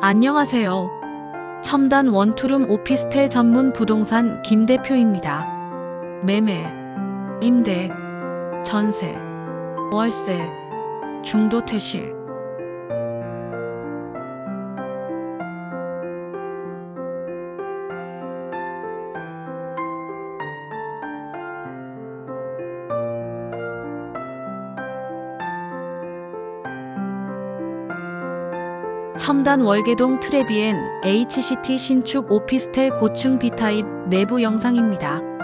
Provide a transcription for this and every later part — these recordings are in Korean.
안녕하세요. 첨단 원투룸 오피스텔 전문 부동산 김 대표입니다. 매매, 임대, 전세, 월세, 중도 퇴실. 첨단 월계동 트레비엔 HCT 신축 오피스텔 고층 B타입 내부 영상입니다.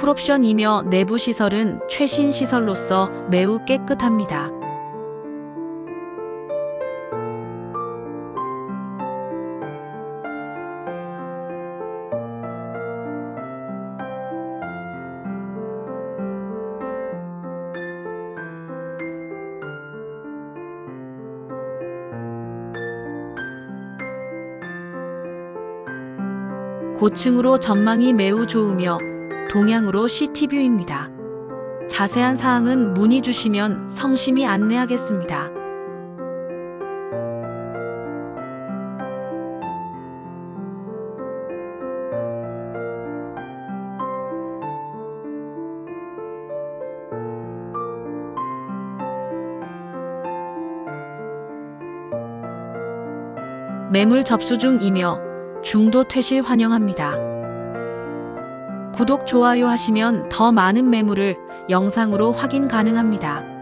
풀옵션이며 내부 시설은 최신 시설로서 매우 깨끗합니다. 고층으로 전망이 매우 좋으며 동향으로 시티뷰입니다. 자세한 사항은 문의 주시면 성심이 안내하겠습니다. 매물 접수 중이며 중도 퇴실 환영합니다. 구독, 좋아요 하시면 더 많은 매물을 영상으로 확인 가능합니다.